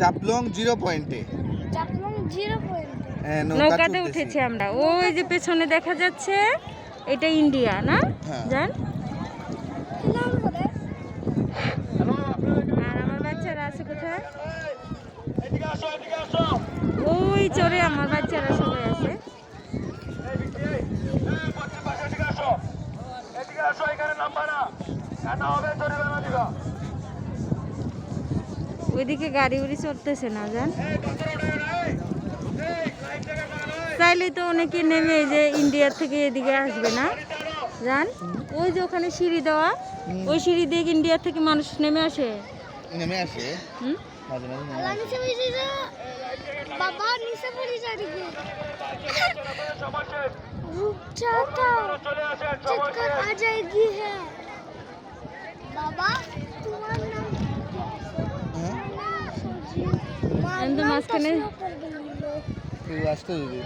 Jaflong zero পয়েন্টে। Jaflong zero point. হ্যাঁ নৌকাতে উঠেছি আমরা। ওই যে পেছনে দেখা যাচ্ছে এটা ইন্ডিয়া না? হ্যাঁ। জান? আর আমার বাচ্চারা আছে কোথায়? ওই চড়ে আমার বাচ্চারা সবাই আছে। ওইদিকে গাড়ি উড়ি চড়তেছে না জান চাইলে তো অনেকে নেমে এই যে ইন্ডিয়ার থেকে এদিকে আসবে না জান ওই যে ওখানে সিঁড়ি দেওয়া ওই সিঁড়ি দিয়ে কি ইন্ডিয়ার থেকে মানুষ নেমে আসে নেমে আসে হুম মাঝে মাঝে নেমে আল্লাহ নিচে পড়ে যা বাবা নিচে পড়ে যা দিকে रुक जाता चक्कर आ जाएगी है আমি তো মাঝখানে আসতে দিদি